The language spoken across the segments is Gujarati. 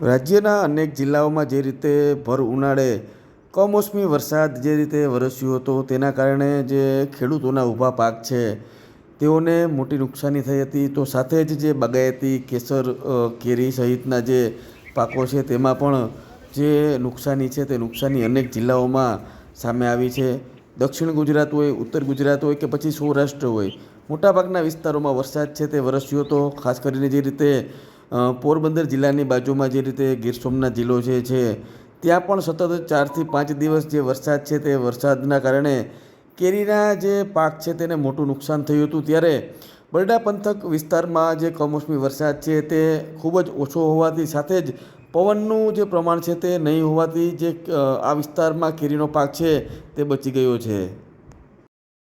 રાજ્યના અનેક જિલ્લાઓમાં જે રીતે ભર ઉનાળે, કમોસમી વરસાદ જે રીતે વરસ્યો હતો તેના કારણે જે ખેડૂતોના ઊભા પાક છે, તેઓને મોટી નુકસાની થઈ હતી. તો સાથે જ જે બાગાયતી કેસર કેરી સહિતના જે પાકો છે તેમાં પણ જે નુકસાની છે તે નુકસાની અનેક જિલ્લાઓમાં સામે આવી છે. દક્ષિણ ગુજરાત હોય, ઉત્તર ગુજરાત હોય કે પછી સૌરાષ્ટ્ર હોય, મોટાભાગના વિસ્તારોમાં વરસાદ છે તે વરસ્યો હતો. ખાસ કરીને જે રીતે પોરબંદર જિલ્લાની બાજુમાં જે રીતે ગીર સોમનાથ જિલ્લો જે છે, ત્યાં પણ સતત ચારથી પાંચ દિવસ જે વરસાદ છે તે વરસાદના કારણે કેરીના જે પાક છે તેને મોટું નુકસાન થયું હતું. ત્યારે બરડા પંથક વિસ્તારમાં જે કમોસમી વરસાદ છે તે ખૂબ જ ઓછો હોવાથી સાથે જ પવનનું જે પ્રમાણ છે તે નહીં હોવાથી જે આ વિસ્તારમાં કેરીનો પાક છે તે બચી ગયો છે.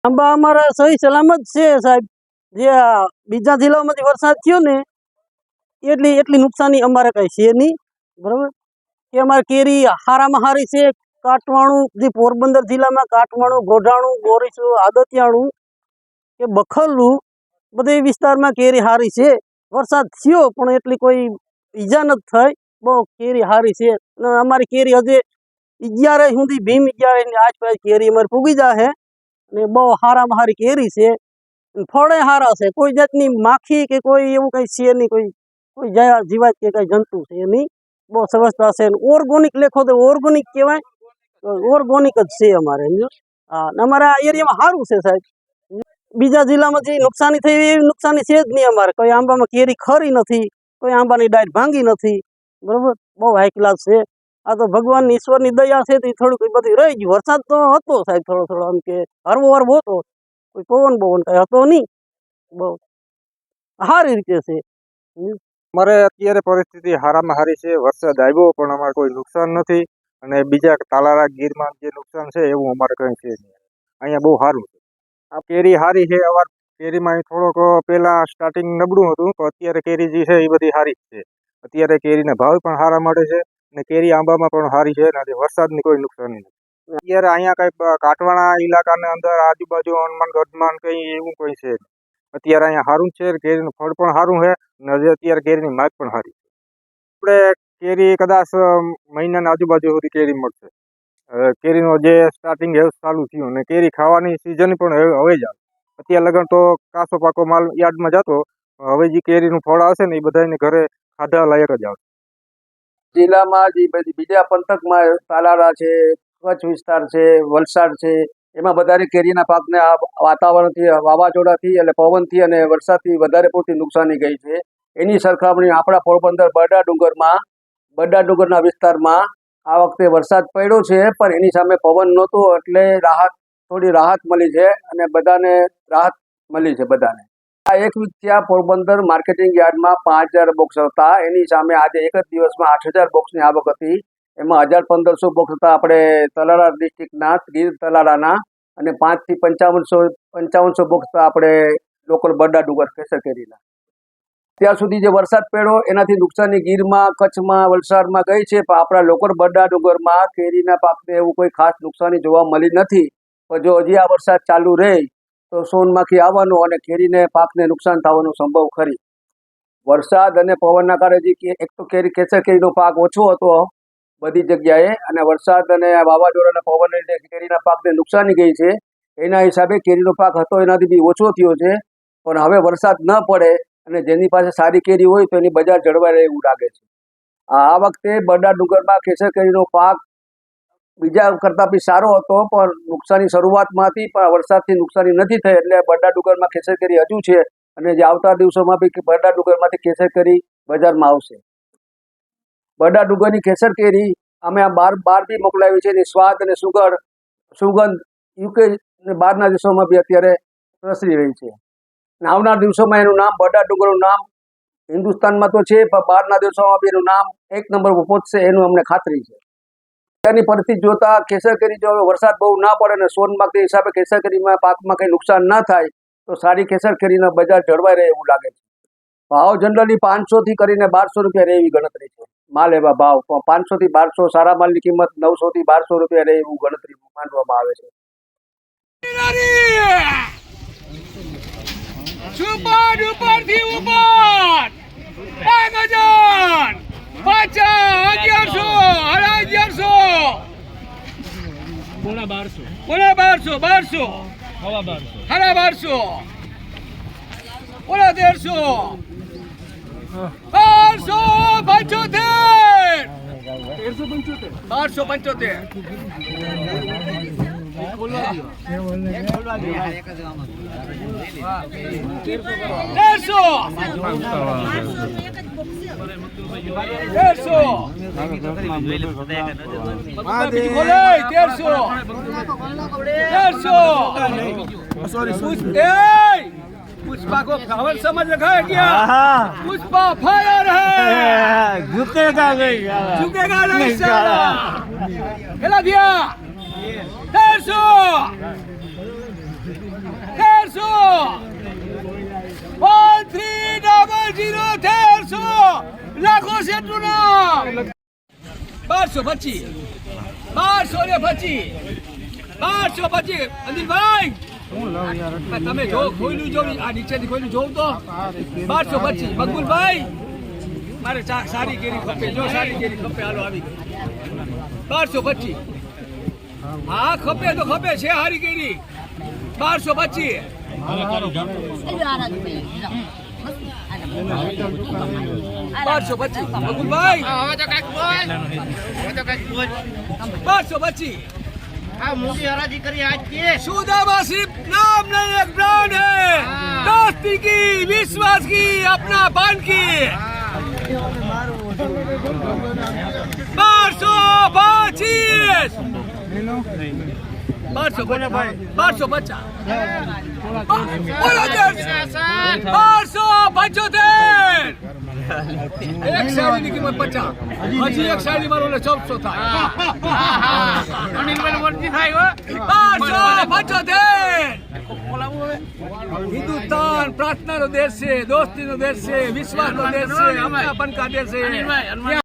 આંબા અમારા સહી સલામત છે સાહેબ. જે બીજા જિલ્લાઓમાંથી વરસાદ થયો ને એટલી એટલી નુકસાની અમારે કઈ છે નહીં. બરાબર? કે અમારે કેરી હારામાં હારી છે, કાટવાણું, જે પોરબંદર જિલ્લામાં કાટવાણું, ગોઢાણું ગોરીસું આદતિયાણું, કે બખલું બધે વિસ્તારમાં કેરી હારી છે. વરસાદ થયો, પણ એટલી કોઈ ઈજા નથી થઈ. બહુ કેરી હારી છે. અને અમારી કેરી હજે અગિયારે સુધી ભીમ અગિયારે આસપાસ કેરી અમારે પૂગી જાહે. અને બહુ હારામાં હારી કેરી છે. ફળે હારા છે. કોઈ જાતની માખી કે કોઈ એવું કંઈ છે નહીં, કોઈ કોઈ જયા જીવાત કે કંઈ જંતુ છે નહીં બહુ સવસ્થતા છે. ઓર્ગોનિક લેખો તો ઓર્ગોનિક કહેવાય. ઓર્ગોનિક જ છે અમારે અમારા એરિયામાં સારું છે સાહેબ. બીજા જિલ્લામાં જે નુકસાની થઈ એવી નુકસાની છે જ નહીં અમારે. કોઈ આંબામાં કેરી ખરી નથી, કોઈ આંબાની ડાયટ ભાંગી નથી. બરોબર? બહુ હાઈ ક્લાસ છે. આ તો ભગવાન ઈશ્વરની દયા છે તો એ થોડુંક બધું રહી ગયું. વરસાદ તો હતો સાહેબ થોડો થોડો, આમ કે હરવો હરવો હતો. કોઈ પવન બવન કઈ હતો નહીં. બહુ સારી રીતે છે. અમારે અત્યારે પરિસ્થિતિ હારામાં હારી છે. વરસાદ આવ્યો, પણ અમારે કોઈ નુકસાન નથી. અને બીજા તાલારા ગીરમાં જે નુકસાન છે, એવું અમારે કંઈ છે નહીં. અહીંયા બહુ સારું છે. આ કેરી સારી છે, અવાર કેરીમાં થોડોક પહેલા સ્ટાર્ટિંગ નબળું હતું, તો અત્યારે કેરી જે છે, એ બધી સારી જ છે. અત્યારે કેરીના ભાવ પણ સારા મળે છે, અને કેરી આંબામાં પણ સારી છે, અને વરસાદની કોઈ નુકસાની નથી. અત્યારે અહીંયા કંઈ કાટવાણા ઇલાકાની અંદર આજુબાજુ હનુમાનગઢમાં કંઈ એવું કંઈ છે. અત્યારે અહીંયા સારું છે, કેરીનું ફળ પણ સારું છે, અને અત્યારે કેરીની માગ પણ સારી છે. આપણે કેરી કદાચ મહિનાના આજુબાજુ સુધી કેરી મળશે. કેરીનો જે સ્ટાર્ટિંગ હેવ ચાલુ થયું અને કેરી ખાવાની સિઝન પણ હવે જ આવે. અત્યારે લગન તો કાસો પાકો માલ યાર્ડમાં જતો હવે જે કેરીનું ફળ આવશે ને એ બધાને ઘરે ખાધા લાયક જ આવશે જિલ્લામાં જે બધી બીજા પંથકમાં તાલાળા છે, કચ્છ વિસ્તાર છે, વલસાડ છે એમાં વધારે કેરીના પાકને આ વાતાવરણથી, વાવાઝોડાથી એટલે પવનથી અને વરસાદથી વધારે પૂરતી નુકસાની ગઈ છે. એની સરખામણી આપણા પોરબંદર બરડા ડુંગરમાં, બરડા ડુંગરના વિસ્તારમાં આ વખતે વરસાદ પડ્યો છે, પણ એની સામે પવન નહોતો એટલે રાહત, થોડી રાહત મળી છે અને બધાને રાહત મળી છે બધાને. આ એક વીક ત્યાં પોરબંદર માર્કેટિંગ યાર્ડમાં પાંચ હજાર બોક્સ હતા. એની સામે આજે એક જ દિવસમાં આઠ હજાર બોક્સની આવક હતી. એમાં હજાર પંદરસો બોક્સ હતા. આપણે તલાળા ડિસ્ટ્રિક્ટના ગીર તલાળાના અને પાંચથી પંચાવનસો પંચાવનસો બોક્સ આપણે લોકલ બરડા ડુંગર કેસર કેરીના ત્યાં સુધી જે વરસાદ પડ્યો, એનાથી નુકસાની ગીરમાં, કચ્છમાં, વલસાડમાં ગઈ છે. પણ આપણા લોકલ બરડા ડુંગરમાં, કેરીના પાકને એવું કોઈ ખાસ નુકસાની જોવા મળી નથી. પણ જો હજી આ વરસાદ ચાલુ રહે, તો સોનમાંથી આવવાનું અને કેરીને પાકને નુકસાન થવાનો સંભવ ખરી. વરસાદ અને પવનના કારણે જે એક તો કેરી કેસર કેરીનો પાક ઓછો હતો બધી જગ્યાએ અને વરસાદ અને વાવાઝોડાના પવનને લીધે કેરીના પાકને નુકસાની ગઈ છે. એના હિસાબે કેરીનો પાક હતો, એનાથી બી ઓછો થયો છે. પણ હવે વરસાદ ન પડે અને જેની પાસે સારી કેરી હોય તો એની બજાર જળવાઈ રહે એવું લાગે છે. આ વખતે બરડા ડુંગરમાં કેસર કેરીનો પાક બીજા કરતાં બી સારો હતો, પણ નુકસાની શરૂઆતમાં હતી પણ વરસાદથી નુકસાની નથી થઈ એટલે બરડા ડુંગરમાં કેસર કેરી હજુ છે અને જે આવતા દિવસોમાં બી બરડા ડુંગરમાંથી કેસર કેરી બજારમાં આવશે. બરડા ડુંગરની કેસર કેરી અમે આ બાર બાર બી મોકલાવી છે. એની સ્વાદ અને સુગર સુગંધ યુકે અને બહારના દેશોમાં બી અત્યારે પ્રસરી રહી છે. આવનાર દિવસોમાં એનું નામ બરડા ડુંગરનું નામ હિન્દુસ્તાનમાં તો છે, પણ બહારના દેશોમાં બી એનું નામ એક નંબર પહોંચશે એનું અમને ખાતરી છે. તેની પરિસ્થિતિ જોતા કેસર કેરી જો વરસાદ બહુ ના પડે અને સોનમાં તે હિસાબે કેસર કેરીમાં પાકમાં કંઈ નુકસાન ના થાય, તો સારી કેસર કેરીના બજાર જળવાઈ રહે એવું લાગે છે. ભાવ જનરલી પાંચસોથી કરીને બારસો રૂપિયા રહે એવી ગણતરી છે. માલ એવા ભાવ. પાંચસો થી બારસો સારા માલની કિંમત નવસો થી બારસો રૂપિયા રહે એવું ગણતરી માનવામાં આવે છે. સુપર હરા બારસો. પોણા તેરસો. બારસો પંચોતેર. તેરસો પંચોતેર. બારસો પંચોતેર. તેરસો. તેરસો. બોલે તેરસો. એય! पुष्पा को खबर समझ रखा है क्या पुष्पा फायर है झुकेगा नहीं झुकेगा नहीं साला खेला दिया डेढ़ सौ डेढ़ सौ वन थ्री डबल जीरो डेढ़ सौ लाखों से टूना बार सौ पच्चीस बार सौ ने पच्चीस બાર સો પચીસ અનિલભાઈ તમે જો ખોયલું જો આ નીચેથી ખોયલું જોઉં તો? બારસો પચીસ. મકબુલભાઈ, મારે સારી કેરી ખપે. જો સારી કેરી ખપે, હાલો આવી ગઈ. બારસો પચીસ. હા, ખપે તો ખપે છે હારી કેરી. બારસો પચીસ. બારસો પચીસ. મકુલભાઈ બારસો પચીસ. આ મોટી હરાજી કરી આજ કે. સુદામા સિર્ફ નામ નહીં એક બ્રાન્ડ હે. દોસ્તી કી વિશ્વાસ કી અપના પાન કી બારસો પચીસ પચાસ બારસો પચાસ એક સાડી ની કિંમત પચાસ હજી એક સાડી મારો એટલે થાય હિન્દુસ્તાન પ્રાર્થના નો દેશ છે દોસ્તી નો દેશ છે વિશ્વાસ નો દેશ છે અપનકા દેશ છે